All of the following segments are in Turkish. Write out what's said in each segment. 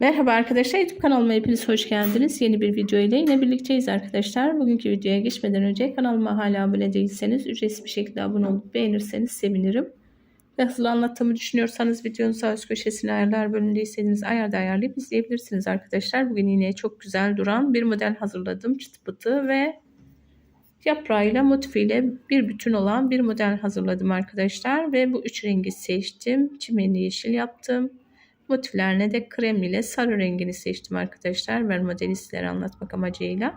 Merhaba arkadaşlar YouTube kanalıma hepiniz hoş geldiniz. Yeni bir video ile yine birlikteyiz arkadaşlar. Bugünkü videoya geçmeden önce kanalıma hala abone değilseniz ücretsiz bir şekilde abone olup beğenirseniz sevinirim. Ve hızlı anlattığımı düşünüyorsanız videonun sağ üst köşesine ayarlar bölümünde istediğiniz ayarda ayarlayıp izleyebilirsiniz arkadaşlar. Bugün yine çok güzel duran bir model hazırladım. Çıtı pıtı ve yaprağıyla motifiyle bir bütün olan bir model hazırladım arkadaşlar. Ve bu üç rengi seçtim. Çimenli yeşil yaptım. Motiflerine de krem ile sarı rengini seçtim arkadaşlar. Ben modeli sizlere anlatmak amacıyla.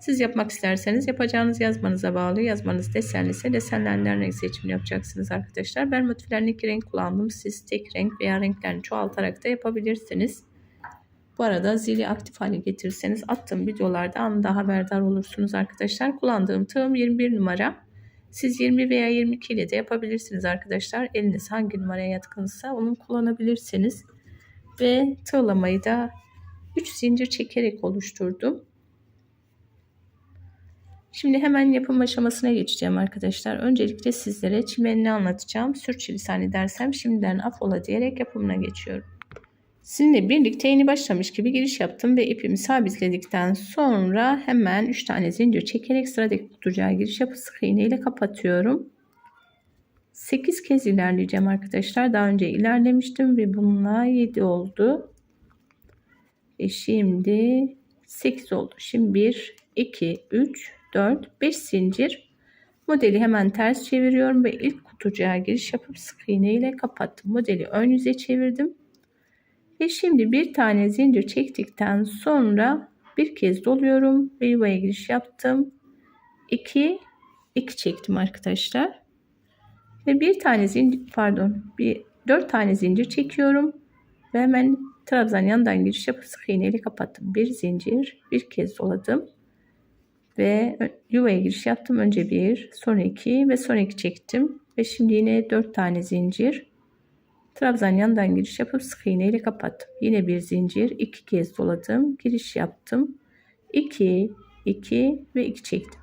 Siz yapmak isterseniz yapacağınız yazmanıza bağlı. Yazmanız desenli ise desenlerden renk seçimini yapacaksınız arkadaşlar. Ben motiflerini iki renk kullandım. Siz tek renk veya renklerini çoğaltarak da yapabilirsiniz. Bu arada zili aktif hale getirirseniz attığım videolarda anında haberdar olursunuz arkadaşlar. Kullandığım tığım 21 numara. Siz 20 veya 22 ile de yapabilirsiniz arkadaşlar. Eliniz hangi numaraya yatkınsa onu kullanabilirsiniz ve tığlamayı da 3 zincir çekerek oluşturdum. Şimdi hemen yapım aşamasına geçeceğim arkadaşlar. Öncelikle sizlere çimenini anlatacağım. Sürçülisan edersem şimdiden afola diyerek yapımına geçiyorum. Sizinle birlikte yeni başlamış gibi giriş yaptım ve ipimi sabitledikten sonra hemen 3 tane zincir çekerek sıradaki kutucuğa giriş yapıp sık iğne ile kapatıyorum. 8 kez ilerleyeceğim arkadaşlar. Daha önce ilerlemiştim ve bununla 7 oldu. E şimdi 8 oldu. Şimdi 1, 2, 3, 4, 5 zincir. Modeli hemen ters çeviriyorum ve ilk kutucuğa giriş yapıp sık iğne ile kapattım. Modeli ön yüze çevirdim. Ve şimdi bir tane zincir çektikten sonra bir kez doluyorum ve yuvaya giriş yaptım. 2 2 çektim arkadaşlar. Ve bir tane zincir pardon bir dört tane zincir çekiyorum. Ve hemen trabzan yandan giriş yapıp sık iğne ile kapattım. Bir zincir bir kez doladım. Ve yuvaya giriş yaptım. Önce bir sonra iki ve sonra iki çektim. Ve şimdi yine dört tane zincir. Trabzan yandan giriş yapıp sık iğne ile kapattım. Yine bir zincir iki kez doladım. Giriş yaptım. 2 2 ve 2 çektim.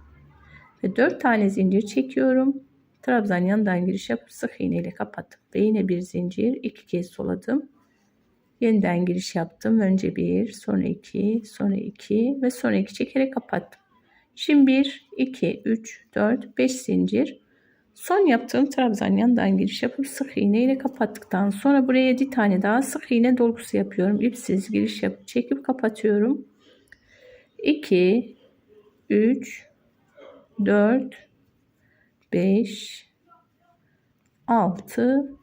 Ve 4 tane zincir çekiyorum. Trabzan yandan giriş yapıp sık iğne ile kapattım. Ve yine bir zincir iki kez doladım. Yeniden giriş yaptım. Önce bir, sonra iki, sonra iki ve sonra iki çekerek kapattım. Şimdi bir, iki, üç, dört, beş zincir. Son yaptığım trabzan yandan giriş yapıp sık iğne ile kapattıktan sonra buraya 7 tane daha sık iğne dolgusu yapıyorum. İpsiz giriş yapıp çekip kapatıyorum. 2 3 4 5 6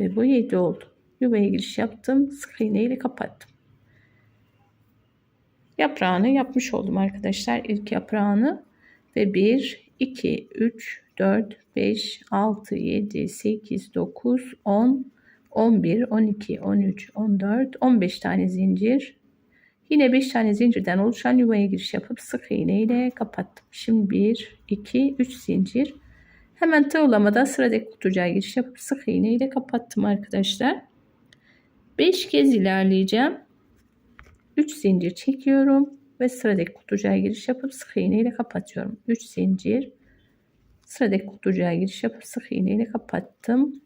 ve bu 7 oldu. Yuvaya giriş yaptım. Sık iğne ile kapattım. Yaprağını yapmış oldum arkadaşlar. İlk yaprağını ve 1 2 3 4 5 6 7 8 9 10 11 12 13 14 15 tane zincir Yine 5 tane zincirden oluşan yuvaya giriş yapıp sık iğne ile kapattım. Şimdi 1, 2, 3 zincir. Hemen tığlamada sıradaki kutucuğa giriş yapıp sık iğne ile kapattım arkadaşlar. 5 kez ilerleyeceğim. 3 zincir çekiyorum ve sıradaki kutucuğa giriş yapıp sık iğne ile kapatıyorum. 3 zincir. Sıradaki kutucuğa giriş yapıp sık iğne ile kapattım.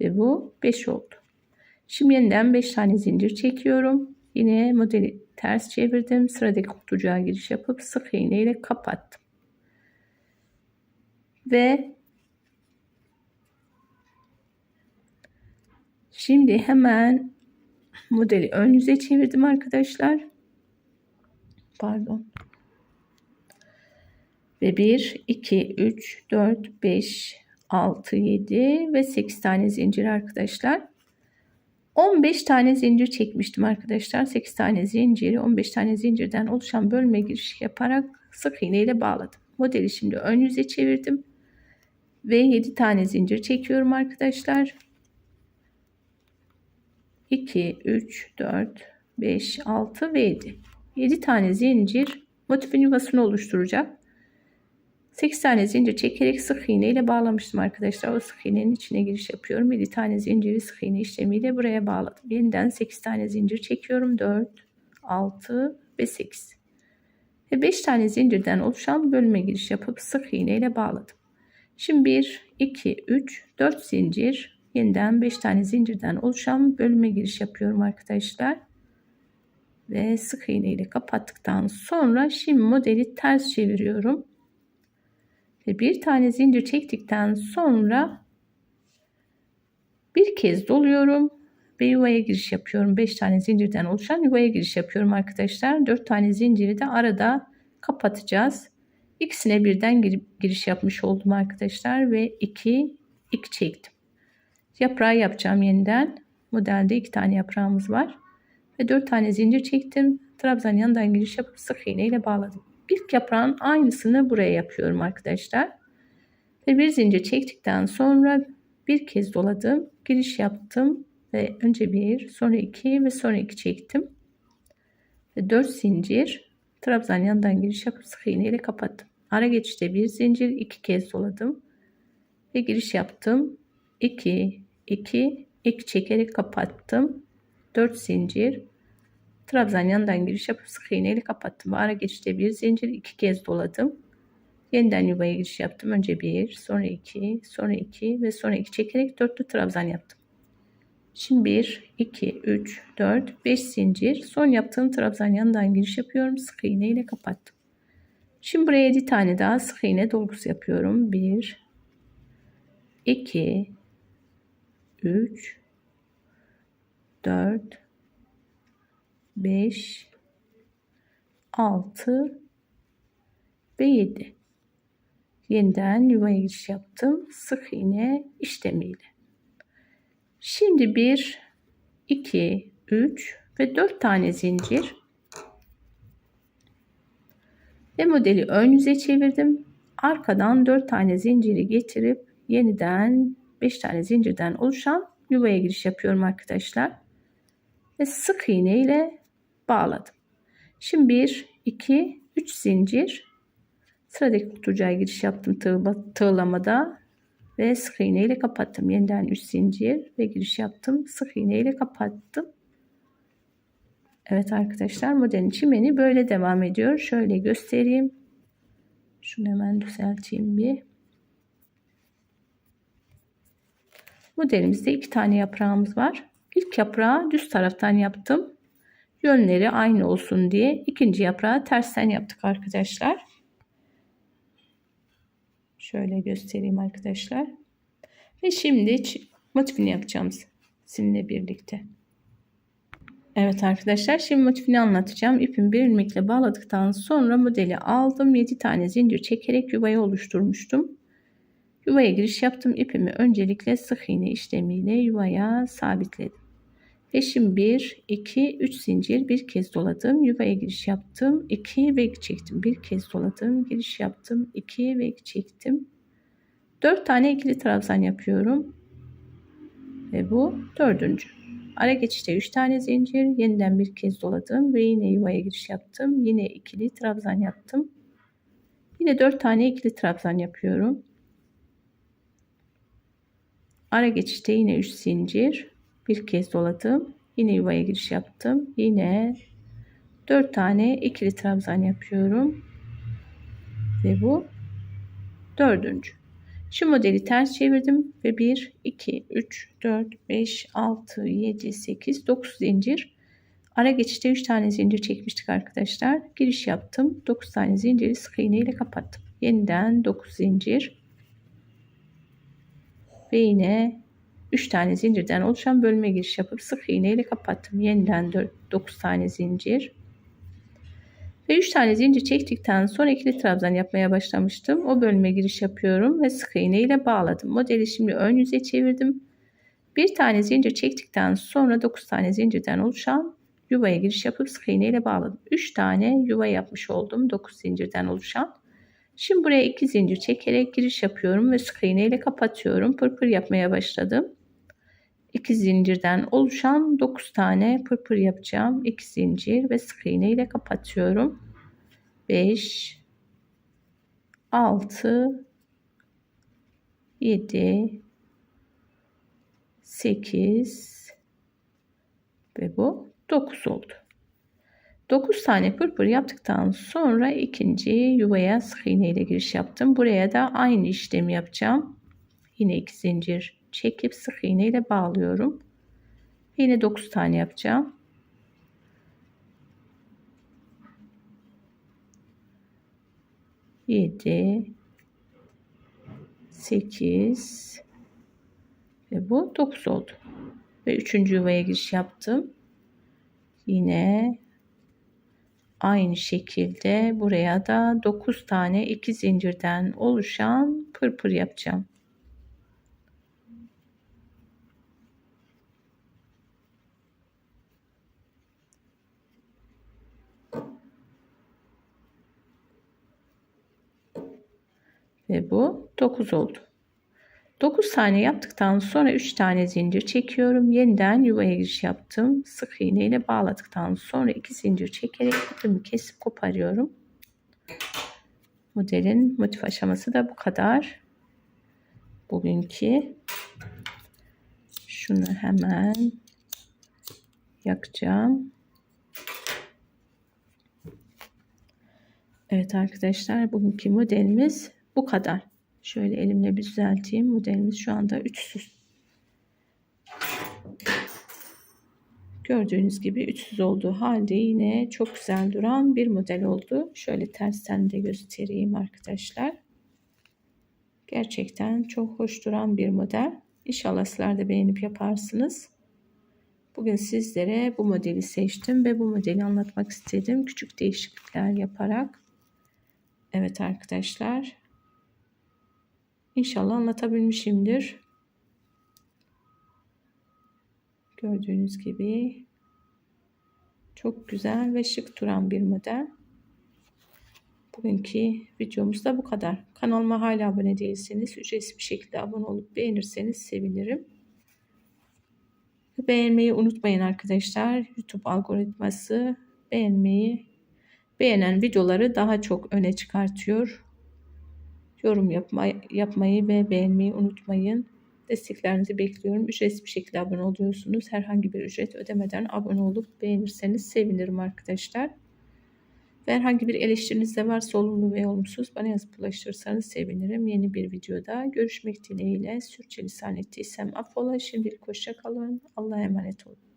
Ve bu 5 oldu. Şimdi yeniden 5 tane zincir çekiyorum. Yine modeli ters çevirdim. Sıradaki kutucuğa giriş yapıp sık iğne ile kapattım. Ve şimdi hemen modeli ön yüze çevirdim arkadaşlar. Pardon. Ve 1, 2, 3, 4, 5, 6, 7 ve 8 tane zincir arkadaşlar. 15 tane zincir çekmiştim arkadaşlar. 8 tane zinciri 15 tane zincirden oluşan bölme giriş yaparak sık iğne ile bağladım. Modeli şimdi ön yüze çevirdim. Ve 7 tane zincir çekiyorum arkadaşlar. 2, 3, 4, 5, 6 ve 7. 7 tane zincir motifin yuvasını oluşturacak. 8 tane zincir çekerek sık iğne ile bağlamıştım arkadaşlar. O sık iğnenin içine giriş yapıyorum. 7 tane zinciri sık iğne işlemiyle buraya bağladım. Yeniden 8 tane zincir çekiyorum. 4, 6 ve 8. Ve 5 tane zincirden oluşan bölme giriş yapıp sık iğne ile bağladım. Şimdi 1, 2, 3, 4 zincir yeniden 5 tane zincirden oluşan bölüme giriş yapıyorum arkadaşlar. Ve sık iğne ile kapattıktan sonra şimdi modeli ters çeviriyorum. Ve bir tane zincir çektikten sonra bir kez doluyorum ve yuvaya giriş yapıyorum. 5 tane zincirden oluşan yuvaya giriş yapıyorum arkadaşlar. 4 tane zinciri de arada kapatacağız. İkisine birden giriş yapmış oldum arkadaşlar ve 2 2 çektim. Yaprağı yapacağım yeniden. Modelde 2 tane yaprağımız var. Ve 4 tane zincir çektim. Trabzan yanından giriş yapıp sık iğne ile bağladım. İlk yaprağın aynısını buraya yapıyorum arkadaşlar. Ve bir zincir çektikten sonra bir kez doladım. Giriş yaptım ve önce bir, sonra iki ve sonra iki çektim. Ve 4 zincir trabzan yanından giriş yapıp sık iğne ile kapattım. Ara geçişte bir zincir iki kez doladım ve giriş yaptım. 2 2 2 çekerek kapattım. 4 zincir trabzan yanından giriş yapıp sık iğne ile kapattım. Ara geçişte bir zincir iki kez doladım. Yeniden yuvaya giriş yaptım. Önce bir, sonra iki, sonra iki ve sonra iki çekerek dörtlü trabzan yaptım. Şimdi 1, 2, 3, 4, 5 zincir. Son yaptığım trabzan yanından giriş yapıyorum. Sık iğne ile kapattım. Şimdi buraya 7 tane daha sık iğne dolgusu yapıyorum. 1, 2, 3, 4, 5, 6 ve 7. Yeniden yuvaya giriş yaptım. Sık iğne işlemiyle. Şimdi 1, 2, 3 ve 4 tane zincir. Ve modeli ön yüze çevirdim. Arkadan 4 tane zinciri getirip yeniden 5 tane zincirden oluşan yuvaya giriş yapıyorum arkadaşlar. Ve sık iğne ile bağladım. Şimdi 1, 2, 3 zincir. Sıradaki kutucuğa giriş yaptım tığlamada ve sık iğne ile kapattım. Yeniden 3 zincir ve giriş yaptım. Sık iğne ile kapattım. Evet arkadaşlar modelin çimeni böyle devam ediyor. Şöyle göstereyim. Şunu hemen düzelteyim bir. Modelimizde iki tane yaprağımız var. İlk yaprağı düz taraftan yaptım. Yönleri aynı olsun diye ikinci yaprağı tersten yaptık arkadaşlar. Şöyle göstereyim arkadaşlar. Ve şimdi motifini yapacağım sizinle birlikte. Evet arkadaşlar şimdi motifini anlatacağım. İpimi bir ilmekle bağladıktan sonra modeli aldım. 7 tane zincir çekerek yuvayı oluşturmuştum. Yuvaya giriş yaptım. İpimi öncelikle sık iğne işlemiyle yuvaya sabitledim. Şimdi 1, 2, 3 zincir bir kez doladım. Yuvaya giriş yaptım. 2 ve 2 çektim. Bir kez doladım. Giriş yaptım. 2 ve 2 çektim. 4 tane ikili trabzan yapıyorum. Ve bu dördüncü. Ara geçişte 3 tane zincir. Yeniden bir kez doladım. Ve yine yuvaya giriş yaptım. Yine ikili trabzan yaptım. Yine 4 tane ikili trabzan yapıyorum. Ara geçişte yine 3 zincir bir kez doladım. Yine yuvaya giriş yaptım. Yine 4 tane ikili trabzan yapıyorum. Ve bu dördüncü. Şu modeli ters çevirdim ve 1, 2, 3, 4, 5, 6, 7, 8, 9 zincir. Ara geçişte 3 tane zincir çekmiştik arkadaşlar. Giriş yaptım. 9 tane zinciri sık iğne ile kapattım. Yeniden 9 zincir. Ve yine 3 tane zincirden oluşan bölme giriş yapıp sık iğne ile kapattım. Yeniden 4, 9 tane zincir. Ve 3 tane zincir çektikten sonra ikili trabzan yapmaya başlamıştım. O bölme giriş yapıyorum ve sık iğne ile bağladım. Modeli şimdi ön yüze çevirdim. Bir tane zincir çektikten sonra 9 tane zincirden oluşan yuvaya giriş yapıp sık iğne ile bağladım. 3 tane yuva yapmış oldum 9 zincirden oluşan. Şimdi buraya 2 zincir çekerek giriş yapıyorum ve sık iğne ile kapatıyorum. Pırpır yapmaya başladım. 2 zincirden oluşan 9 tane pırpır yapacağım. 2 zincir ve sık iğne ile kapatıyorum. 5 6 7 8 ve bu 9 oldu. 9 tane pırpır yaptıktan sonra ikinci yuvaya sık iğne ile giriş yaptım. Buraya da aynı işlemi yapacağım. Yine 2 zincir çekip sık iğne ile bağlıyorum. Yine 9 tane yapacağım. Yedi, sekiz ve bu dokuz oldu. Ve üçüncü yuvaya giriş yaptım. Yine aynı şekilde buraya da 9 tane iki zincirden oluşan pırpır yapacağım. Ve bu 9 oldu. 9 tane yaptıktan sonra 3 tane zincir çekiyorum. Yeniden yuvaya giriş yaptım. Sık iğne ile bağladıktan sonra 2 zincir çekerek ipimi kesip koparıyorum. Modelin motif aşaması da bu kadar. Bugünkü şunu hemen yakacağım. Evet arkadaşlar bugünkü modelimiz bu kadar. Şöyle elimle bir düzelteyim. Modelimiz şu anda üçsüz. Gördüğünüz gibi üçsüz olduğu halde yine çok güzel duran bir model oldu. Şöyle tersten de göstereyim arkadaşlar. Gerçekten çok hoş duran bir model. İnşallah sizler de beğenip yaparsınız. Bugün sizlere bu modeli seçtim ve bu modeli anlatmak istedim. Küçük değişiklikler yaparak. Evet arkadaşlar. İnşallah anlatabilmişimdir. Gördüğünüz gibi çok güzel ve şık duran bir model. Bugünkü videomuz da bu kadar. Kanalıma hala abone değilseniz ücretsiz bir şekilde abone olup beğenirseniz sevinirim. Beğenmeyi unutmayın arkadaşlar. YouTube algoritması beğenmeyi beğenen videoları daha çok öne çıkartıyor. Yorum yapma, yapmayı ve beğenmeyi unutmayın. Desteklerinizi bekliyorum. Ücretsiz bir şekilde abone oluyorsunuz. Herhangi bir ücret ödemeden abone olup beğenirseniz sevinirim arkadaşlar. Ve herhangi bir eleştiriniz de varsa olumlu ve olumsuz bana yazıp ulaştırırsanız sevinirim. Yeni bir videoda görüşmek dileğiyle. Sürçülisan ettiysem affola. Şimdilik hoşça kalın. Allah'a emanet olun.